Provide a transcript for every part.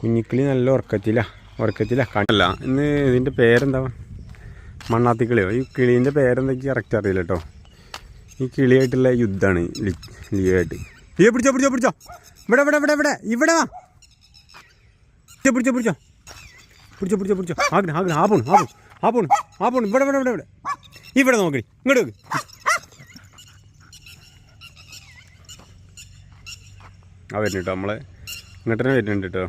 കുഞ്ഞിക്കിളി നല്ല ഉറക്കത്തില ഉറക്കത്തില കണ്ടല്ല ഇന്ന് ഇതിന്റെ പേരെന്താ? മണ്ണാത്തിക്കിളിയോ? ഈ കിളീന്റെ പേരെന്തൊക്കെ കറക്റ്റ് അറിയില്ല കേട്ടോ ഈ കിളിയായിട്ടുള്ള യുദ്ധമാണ് ലിയായിട്ട്. ലിയോ പിടിച്ചോ പിടിച്ചോ പിടിച്ചോ. ഇവിടെ ഇവിടെ ഇവിടെ ഇവിടെ ഇവിടെ വാ. പിടിച്ചോ പിടിച്ചോ പിടിച്ചോ. പിടിച്ചോ പിടിച്ചോ പിടിച്ചോ. ആഗ്രഹം ആഗ്രഹം ആ പോണു ആ പോണു ആ പോണു ആ പോണു. ഇവിടെ ഇവിടെ ഇവിടെ ഇവിടെ. ഇവിടെ നോക്കണി ഇങ്ങോട്ട് നോക്ക്. ആ കേട്ടോ നമ്മളെ ഇങ്ങോട്ട് തന്നെ വരുന്നുണ്ട് കേട്ടോ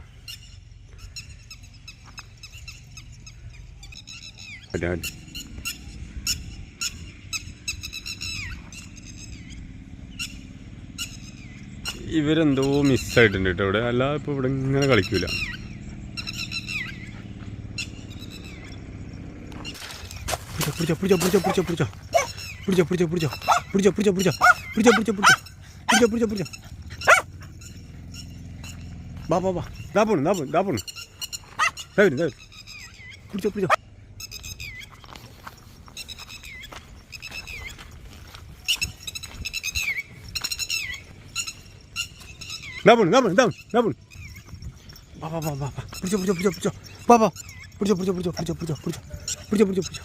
പറ്റും ഇവരെന്തോ മിസ്സായിട്ടുണ്ട് കേട്ടോ ഇവിടെ. അല്ലാതെ ഇപ്പോൾ ഇവിടെ ഇങ്ങനെ കളിക്കൂല. പിടിച്ചോ പിടിച്ചോ പിടിച്ചോ പിടിച്ചോ പിടിച്ചോ പിടിച്ചോ. പിടിച്ചോ പിടിച്ചോ പിടിച്ചോ. പിടിച്ചോ പിടിച്ചോ പിടിച്ചോ. പിടിച്ചോ പിടിച്ചോ പിടിച്ചോ. പിടിച്ചോ പിടിച്ചോ വരും ദാ വരും. പിടിച്ചോ പിടിച്ചോ. ദാ പോണു ദാ പോണു വാ വാ വാ വാ പിടിച്ചോ പിടിച്ചോ പിടിച്ചോ പിടിച്ചോ വാ വാ പിടിച്ചോ പിടിച്ചോ പിടിച്ചോ പിടിച്ചോ പിടിച്ചോ പിടിച്ചോ പിടിച്ചോ പിടിച്ചോ പിടിച്ചോ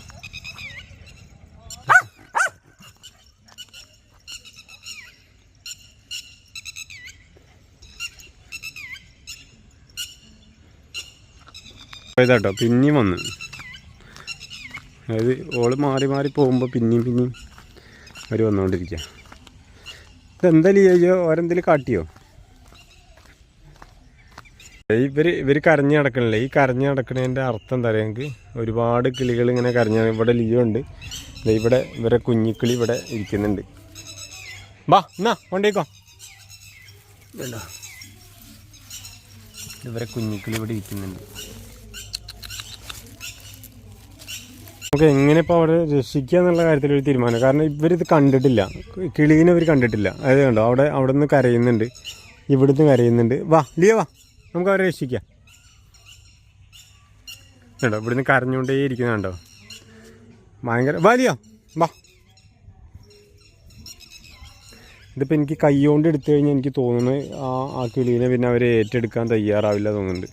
ഇതാട്ടോ പിന്നെയും വന്ന് അതായത് ഓൾ മാറി മാറി പോകുമ്പോൾ പിന്നെയും പിന്നെയും അവർ വന്നുകൊണ്ടിരിക്കുക ഇതെന്തായാലും ലീയോ ഓരെന്തെങ്കിലും കാട്ടിയോ ഇവർ ഇവർ കരഞ്ഞ് നടക്കണില്ലേ? ഈ കരഞ്ഞ് നടക്കണതിന്റെ അർത്ഥം എന്താ പറയുക ഞങ്ങൾക്ക് ഒരുപാട് കിളികൾ ഇങ്ങനെ കരഞ്ഞ ഇവിടെ ലിയോ ഉണ്ട്. ഇവിടെ ഇവരെ കുഞ്ഞിക്കിളി ഇവിടെ ഇരിക്കുന്നുണ്ട്. ബാ എന്നാ കൊണ്ടേക്കോ. വേണ്ട. ഇവരെ കുഞ്ഞിക്കിളി ഇവിടെ ഇരിക്കുന്നുണ്ട്. നമുക്ക് എങ്ങനെ ഇപ്പോൾ അവിടെ രക്ഷിക്കുക എന്നുള്ള കാര്യത്തിൽ ഒരു തീരുമാനം. കാരണം ഇവരിത് കണ്ടിട്ടില്ല. കിളീനെ ഇവർ കണ്ടിട്ടില്ല. അതായത് കണ്ടോ? അവിടെ അവിടെ നിന്ന് കരയുന്നുണ്ട്. ഇവിടുന്ന് കരയുന്നുണ്ട്. വാ ലിയോ വാ. നമുക്ക് അവരെ രക്ഷിക്കാം. കേട്ടോ ഇവിടുന്ന് കരഞ്ഞുകൊണ്ടേ ഇരിക്കുന്നുണ്ടോ ഭയങ്കര വലിയ ലിയോ വാ. ഇതിപ്പോൾ എനിക്ക് കൈ കൊണ്ട് എടുത്തു കഴിഞ്ഞാൽ എനിക്ക് തോന്നുന്നു ആ ആ കിളീനെ പിന്നെ അവരെ ഏറ്റെടുക്കാൻ തയ്യാറാവില്ല തോന്നുന്നുണ്ട്.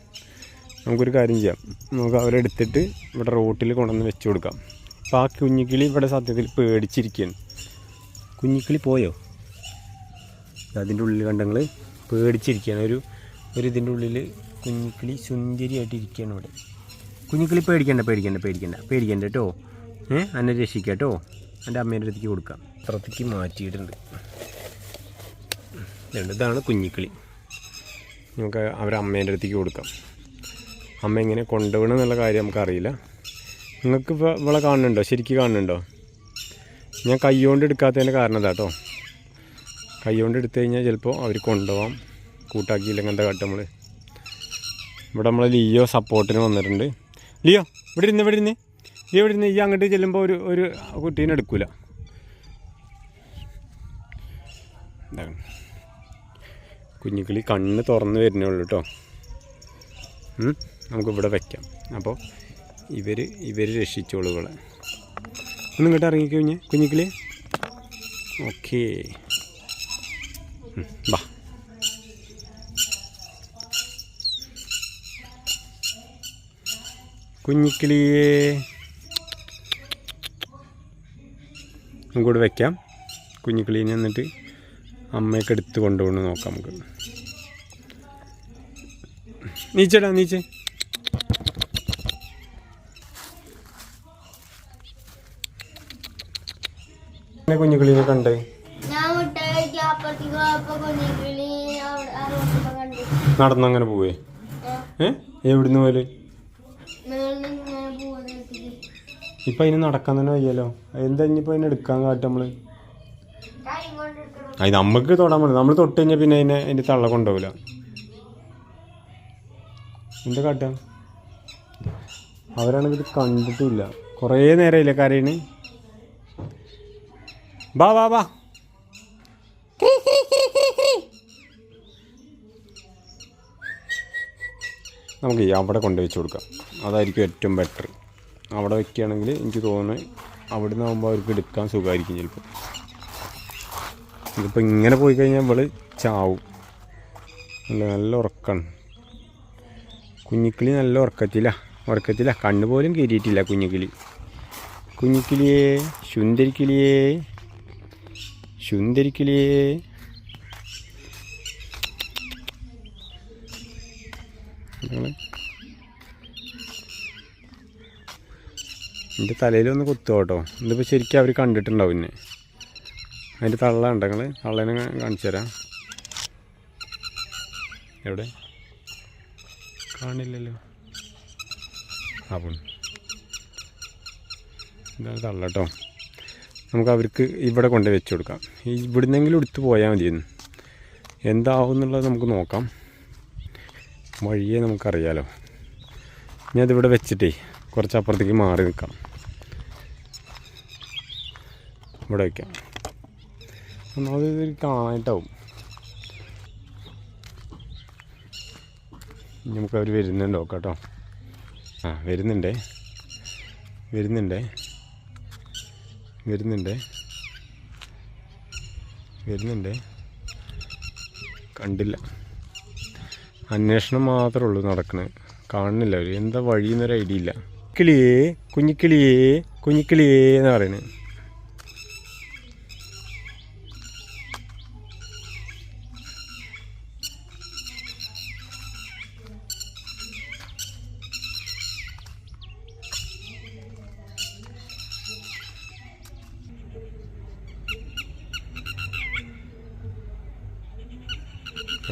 നമുക്കൊരു കാര്യം ചെയ്യാം. നമുക്ക് അവരെ എടുത്തിട്ട് ഇവിടെ റോട്ടിൽ കൊണ്ടുവന്ന് വെച്ച് കൊടുക്കാം. അപ്പോൾ ആ കുഞ്ഞിക്കിളി ഇവിടെ സത്യത്തിൽ പേടിച്ചിരിക്കുകയാണ്. കുഞ്ഞിക്കിളി പോയോ? അതിന്റെ ഉള്ളിൽ കണ്ടങ്ങൾ പേടിച്ചിരിക്കുകയാണ്. ഒരു ഒരു ഇതിന്റെ ഉള്ളിൽ കുഞ്ഞിക്കിളി സുന്ദരിയായിട്ട് ഇരിക്കുകയാണ് ഇവിടെ. കുഞ്ഞിക്കിളി പേടിക്കണ്ട പേടിക്കണ്ട പേടിക്കണ്ട പേടിക്കണ്ട കേട്ടോ. ഏ? എന്നെ രക്ഷിക്കാം കേട്ടോ. എന്റെ അമ്മേന്റെ അടുത്തേക്ക് കൊടുക്കാം. അത്രത്തേക്ക് മാറ്റിയിട്ടുണ്ട്. ഇതാണ് കുഞ്ഞിക്കിളി. നമുക്ക് അവരെ അമ്മേന്റെ അടുത്തേക്ക് കൊടുക്കാം. അമ്മ എങ്ങനെ കൊണ്ടുപോകണം എന്നുള്ള കാര്യം നമുക്കറിയില്ല. നിങ്ങൾക്ക് ഇപ്പോൾ ഇവിടെ കാണുന്നുണ്ടോ? ശരിക്കും കാണുന്നുണ്ടോ? ഞാൻ കൈ കൊണ്ട് എടുക്കാത്തതിന്റെ കാരണം അതാട്ടോ കൈ കൊണ്ട് എടുത്തു കഴിഞ്ഞാൽ ചിലപ്പോൾ അവർ കൊണ്ടുപോകാം കൂട്ടാക്കിയില്ലെങ്കിൽ എന്താ കാട്ടും നമ്മൾ ഇവിടെ നമ്മൾ ലിയോ സപ്പോർട്ടിന് വന്നിട്ടുണ്ട്. ലിയോ ഇവിടെ ഇരുന്ന് ഇവിടെ ഇരുന്ന്. ലിയോ ഇവിടെ ഇരുന്ന് ഈ അങ്ങോട്ട് ചെല്ലുമ്പോൾ ഒരു ഒരു കുട്ടീനെ എടുക്കൂല. ഇതാണ് കുഞ്ഞുകിളി കണ്ണ് തുറന്ന് വരുന്നേ ഉള്ളൂ കേട്ടോ. നമുക്കിവിടെ വയ്ക്കാം അപ്പോൾ ഇവർ ഇവർ രക്ഷിച്ചോളൂ ഇവളെ. ഒന്ന് ഇങ്ങോട്ട് ഇറങ്ങിക്കഴിഞ്ഞ് കുഞ്ഞിക്കിളി. ഓക്കേ. ഉം, കുഞ്ഞിക്കിളിയെ. നമുക്കിവിടെ വയ്ക്കാം കുഞ്ഞിക്കിളീനെ എന്നിട്ട് അമ്മയൊക്കെ എടുത്ത് കൊണ്ടുപോകണം നോക്കാം നമുക്ക്. നീച്ചടാ നീച്ചേ. കുഞ്ഞുകിളിനെ കണ്ടേ? നടന്നങ്ങനെ പോവേ? ഏ? എവിടുന്ന് പോലെ മേളിൽ നിന്ന് ഇങ്ങനെ പോകുന്നത് ഇപ്പൊ അതിന് നടക്കാൻ തന്നെ വയ്യല്ലോ. എന്താ ഇനിയിപ്പോൾ അതിനെ എടുക്കാൻ കാട്ടും നമ്മൾ അത് നമുക്ക് തൊടാൻ പറ്റില്ല. നമ്മൾ തൊട്ട് കഴിഞ്ഞാൽ പിന്നെ അതിനെ അതിന്റെ തള്ള കൊണ്ടുപോകില്ല എന്താ കാട്ടാ? അവരാണെങ്കിൽ ഇത് കണ്ടിട്ടില്ല. കുറേ നേരമില്ല കരയിന് ബാ ബാ ബാ നമുക്ക് അവിടെ കൊണ്ടുവച്ച് കൊടുക്കാം. അതായിരിക്കും ഏറ്റവും ബെറ്റർ അവിടെ വെക്കുകയാണെങ്കിൽ എനിക്ക് തോന്നുന്നത് അവിടെ നിന്നാകുമ്പോൾ അവർക്ക് എടുക്കാൻ സുഖമായിരിക്കും ചിലപ്പോൾ ഇതിപ്പോൾ ഇങ്ങനെ പോയി കഴിഞ്ഞാൽ ഇവൾ ചാവും. നല്ല നല്ല ഉറക്കാണ്. കുഞ്ഞിക്കിളി നല്ല ഉറക്കത്തില്ല ഉറക്കത്തില്ല കണ്ണു പോലും കയറിയിട്ടില്ല കുഞ്ഞിക്കിളി. കുഞ്ഞിക്കിളിയേ ശുന്ദരിക്കിളിയേ ശുന്ദരിക്കിളിയേ എന്റെ തലയിലൊന്ന് കുത്തുക കേട്ടോ. ഇതിപ്പോൾ ശരിക്കും അവർ കണ്ടിട്ടുണ്ടാവും പിന്നെ അതിന്റെ തള്ള ഉണ്ട് നിങ്ങൾ തള്ളേനെ കാണിച്ചു തരാം. എവിടെ? കാണില്ലല്ലോ. അപ്പം ഇതാണ് തള്ള കേട്ടോ. നമുക്ക് അവർക്ക് ഇവിടെ കൊണ്ട് വെച്ച് കൊടുക്കാം. ഇവിടുന്നെങ്കിലും എടുത്തു പോയാൽ മതിയെന്ന്. എന്താവും എന്നുള്ളത് നമുക്ക് നോക്കാം. വഴിയെ നമുക്കറിയാലോ. ഇനി അതിവിടെ വെച്ചിട്ടേ കുറച്ച് അപ്പുറത്തേക്ക് മാറി നിൽക്കാം. ഇവിടെ വയ്ക്കാം. ഒന്നാമത് ഇത് കാണാനായിട്ടാവും നമുക്ക് അവർ വരുന്നുണ്ടോ? കേട്ടോ. ആ വരുന്നുണ്ടേ. വരുന്നുണ്ടേ. വരുന്നുണ്ടേ. വരുന്നുണ്ടേ. കണ്ടില്ല. അന്വേഷണം മാത്രമേ ഉള്ളൂ നടക്കുന്നത് കാണുന്നില്ല അവർ എന്താ വഴിയെന്നൊരു ഐഡിയ ഇല്ല. കിളിയേ കുഞ്ഞിക്കിളിയേ കുഞ്ഞിക്കിളിയേ എന്ന് പറയുന്നത്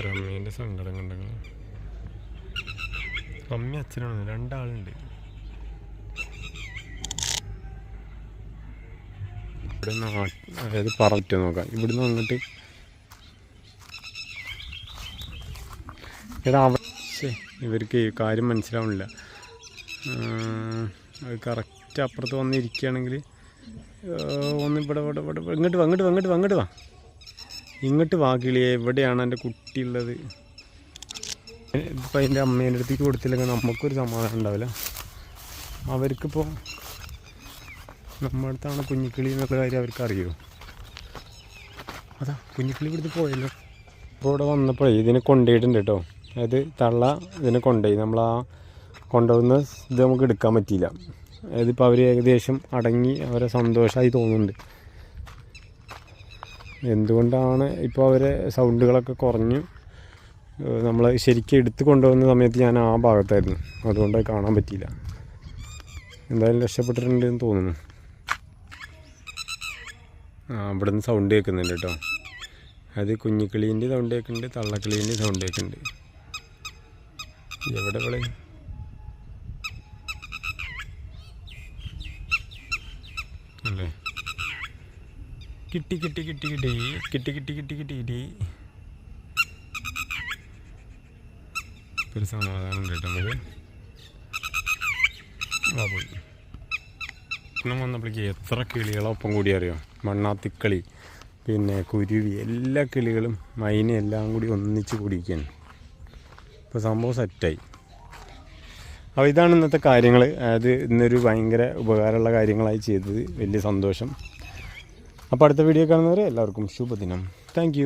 റമ്മീന്റെ സങ്കടം കണ്ടെങ്കിൽ അമ്മ അച്ഛനാണ് രണ്ടാളുണ്ട്. ഇവിടെ നാ അതായത് പററ്റ നോക്കാം. ഇവിടുന്ന് വന്നിട്ട് എടാ അവ ഇവർക്ക് കാര്യം മനസ്സിലാവുന്നില്ല അത് കറക്റ്റ് അപ്പുറത്ത് വന്നിരിക്കുകയാണെങ്കിൽ ഒന്ന് ഇവിടെ ഇവിടെ ഇവിടെ ഇങ്ങോട്ട് വാ ഇങ്ങോട്ട് വാ ഇങ്ങോട്ട് വാ ഇങ്ങോട്ട് വാ. ഇങ്ങോട്ട് വാ കിളിയെ. എവിടെയാണ് എന്റെ കുട്ടി ഉള്ളത് ഇപ്പം എന്റെ അമ്മേന്റെ അടുത്തേക്ക് കൊടുത്തില്ലെങ്കിൽ നമുക്കൊരു സമാധാനം ഉണ്ടാവില്ല. അവർക്കിപ്പോൾ നമ്മുടെ കുഞ്ഞിക്കിളി എന്നുള്ള കാര്യം അവർക്ക് അറിയുമോ അതാ കുഞ്ഞിക്കിളി ഇവിടുന്ന് പോയല്ലോ. അപ്പോൾ ഇവിടെ വന്നപ്പോഴേ ഇതിനെ കൊണ്ടുപോയിട്ടുണ്ട് കേട്ടോ. അതായത് തള്ള ഇതിനെ കൊണ്ടുപോയി. നമ്മൾ ആ കൊണ്ടുപോകുന്ന ഇത് നമുക്ക് എടുക്കാൻ പറ്റിയില്ല. അതായത് ഇപ്പോൾ അവർ ഏകദേശം അടങ്ങി അവരെ സന്തോഷമായി തോന്നുന്നുണ്ട്. എന്തുകൊണ്ടാണ് ഇപ്പോൾ അവരെ സൗണ്ടുകളൊക്കെ കുറഞ്ഞു നമ്മൾ ശരിക്കും എടുത്ത് കൊണ്ടുപോകുന്ന സമയത്ത് ഞാൻ ആ ഭാഗത്തായിരുന്നു. അതുകൊണ്ട് കാണാൻ പറ്റിയില്ല. എന്തായാലും രക്ഷപ്പെട്ടിട്ടുണ്ട് എന്ന് തോന്നുന്നു. ഇവിടെ നിന്ന് സൗണ്ട് കേൾക്കുന്നുണ്ട് കേട്ടോ അത് കുഞ്ഞിക്കിളീന്റെ സൗണ്ട് കേൾക്കുന്നുണ്ട് തള്ളക്കിളീന്റെ സൗണ്ട് കേൾക്കുന്നുണ്ട്. എവിടെ ഇവിടെ അല്ലേ? കിട്ടി കിട്ടി കിട്ടി കിട്ടി. കിട്ടി കിട്ടി കിട്ടി കിട്ടി കിട്ടി. ഒരു സമാധാനം കേട്ടോ നമുക്ക്. ആ പോയി. പിന്നെ വന്നപ്പോഴേക്ക് എത്ര കിളികളൊപ്പം കൂടി അറിയോ? മണ്ണാത്തിക്കളി പിന്നെ കുരുവി എല്ലാ കിളികളും മൈന എല്ലാം കൂടി ഒന്നിച്ച് കൂടിയിരിക്കുകയാണ്. ഇപ്പോൾ സംഭവം സെറ്റായി. അപ്പോൾ ഇതാണ് ഇന്നത്തെ കാര്യങ്ങൾ അതായത് ഇന്നൊരു ഭയങ്കര ഉപകാരമുള്ള കാര്യങ്ങളായി ചെയ്തത്. വലിയ സന്തോഷം. അപ്പോൾ അടുത്ത വീഡിയോ കാണുന്നവരെ എല്ലാവർക്കും ശുഭദിനം. താങ്ക്